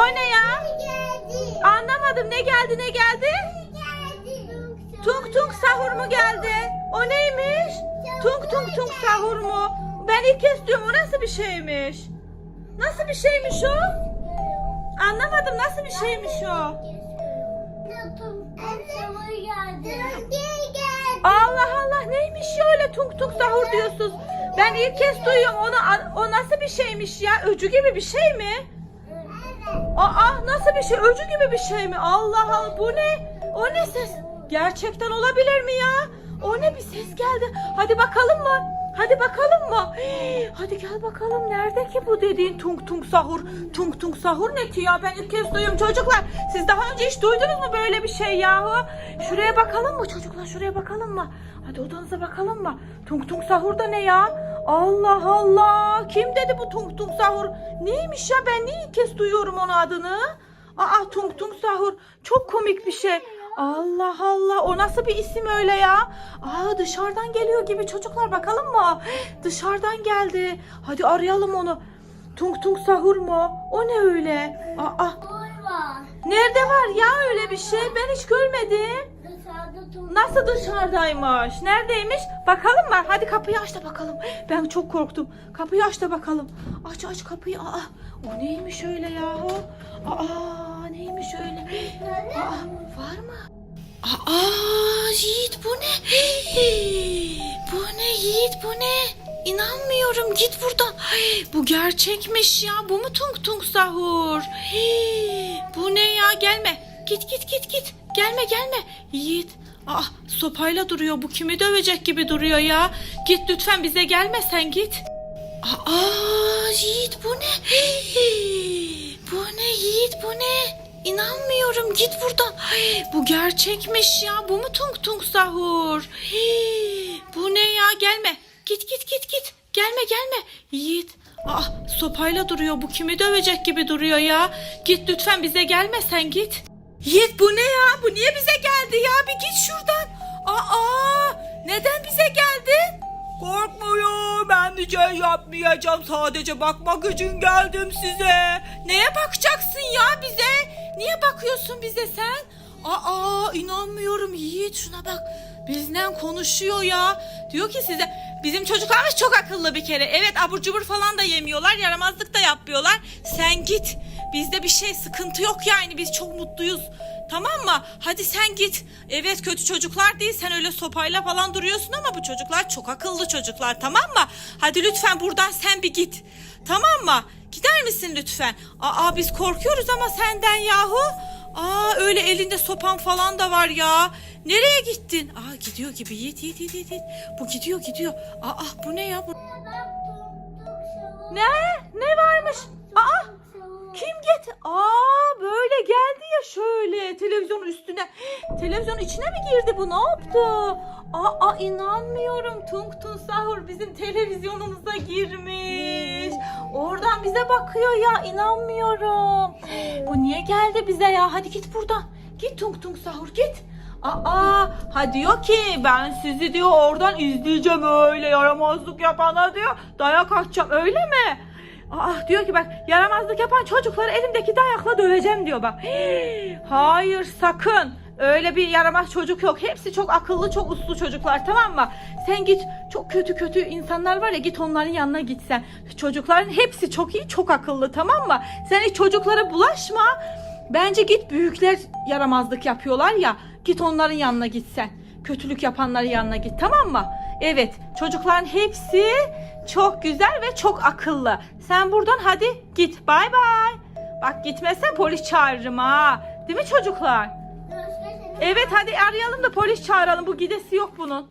O ne ya? Geldi. Anlamadım ne geldi ne geldi? Geldi. Tung tung sahur mu geldi? O neymiş? Tung tung tung sahur mu? Ben ilk kez diyorum o nasıl bir şeymiş? Nasıl bir şeymiş o? Anlamadım nasıl bir şeymiş o? Allah Allah neymiş ya öyle tung tung sahur diyorsunuz. Ben ilk kez duyuyorum onu o nasıl bir şeymiş ya? Öcü gibi bir şey mi? Aa nasıl bir şey? Öcü gibi bir şey mi? Allah Allah bu ne? O ne ses? Gerçekten olabilir mi ya? O ne bir ses geldi. Hadi bakalım mı? Hadi bakalım Hii, Hadi gel bakalım nerede ki bu dediğin tung tung sahur? Tung tung sahur ne ki ya? Ben ilk kez duyuyorum çocuklar. Siz daha önce hiç duydunuz mu böyle bir şey yahu? Şuraya bakalım mı çocuklar? Şuraya bakalım mı? Hadi odanıza bakalım mı? Tung tung sahur da ne ya? Allah Allah. Kim dedi bu tung tung sahur? Neymiş ya ben niye ilk kez duyuyorum onun adını? Aa tung tung sahur. Çok komik bir şey. Allah Allah o nasıl bir isim öyle ya? Aa dışarıdan geliyor gibi çocuklar bakalım mı? Dışarıdan geldi. Hadi arayalım onu. Tung tung sahur mu? O ne öyle? Aa nerede var ya öyle bir şey? Ben hiç görmedim. Nasıl dışarıdaymış? Neredeymiş? Bakalım mı? Hadi kapıyı aç da bakalım. Ben çok korktum. Kapıyı aç da bakalım. Aç aç kapıyı. Aa, o neymiş öyle yahu? Aa, neymiş öyle? Aa, var mı? Aa, Yiğit bu ne? Bu ne Yiğit bu ne? İnanmıyorum git buradan. Ay, bu gerçekmiş ya. Bu mu tung tung sahur? Bu ne ya gelme. Git git git git. Gelme gelme. Yiğit. Aa, sopayla duruyor. Bu kimi dövecek gibi duruyor ya. Git lütfen bize gelme sen git. Aa, Yiğit bu ne? Bu ne Yiğit bu ne? İnanmıyorum git buradan. Ay, bu gerçekmiş ya. Bu mu tung tung sahur? Bu ne ya gelme. Git git git git. Gelme gelme. Yiğit. Aa, sopayla duruyor. Bu kimi dövecek gibi duruyor ya. Git lütfen bize gelme sen git. Yiğit bu ne ya? Bu niye bize geldi ya? Bir git şuradan. Aa, neden bize geldin? Korkmuyor. Ben bir şey yapmayacağım. Sadece bakmak için geldim size. Neye bakacaksın ya bize? Niye bakıyorsun bize sen? Aa inanmıyorum Yiğit şuna bak. Bizden konuşuyor ya. Diyor ki size bizim çocuklarımız çok akıllı bir kere. Evet abur cubur falan da yemiyorlar. Yaramazlık da yapmıyorlar. Sen git. Bizde bir şey sıkıntı yok yani. Biz çok mutluyuz. Tamam mı? Hadi sen git. Evet kötü çocuklar değil. Sen öyle sopayla falan duruyorsun ama bu çocuklar çok akıllı çocuklar. Tamam mı? Hadi lütfen buradan sen bir git. Tamam mı? Gider misin lütfen? Aa biz korkuyoruz ama senden yahu. Aa öyle elinde sopan falan da var ya. Nereye gittin? Aa gidiyor gibi. Yiğit yiğit yiğit yiğit. Bu gidiyor gidiyor. Aa bu ne ya bu? Ne? Ne varmış? Aa kim get? Aa böyle geldi ya şöyle televizyonun üstüne. Televizyonun içine mi girdi bu? Ne yaptı? Aa inanmıyorum. Tung Tung Sahur bizim televizyonumuza girmiş. Oradan bize bakıyor ya inanmıyorum. Bu niye geldi bize ya? Hadi git buradan. Git Tung Tung Sahur git. Aa, ha diyor ki ben sizi diyor oradan izleyeceğim öyle yaramazlık yapana diyor. Dayak atacağım öyle mi? Aa diyor ki bak yaramazlık yapan çocukları elimdeki dayakla döveceğim diyor bak. Hayır sakın. Öyle bir yaramaz çocuk yok. Hepsi çok akıllı, çok uslu çocuklar tamam mı? Sen git çok kötü kötü insanlar var ya git onların yanına git sen. Çocukların hepsi çok iyi, çok akıllı tamam mı? Sen hiç çocuklara bulaşma. Bence git büyükler yaramazlık yapıyorlar ya. Git onların yanına git sen. Kötülük yapanların yanına git tamam mı? Evet çocukların hepsi çok güzel ve çok akıllı. Sen buradan hadi git bay bay. Bak gitmezsen polis çağırırım ha. Değil mi çocuklar? Evet hadi arayalım da polis çağıralım. Bu gidesi yok bunun.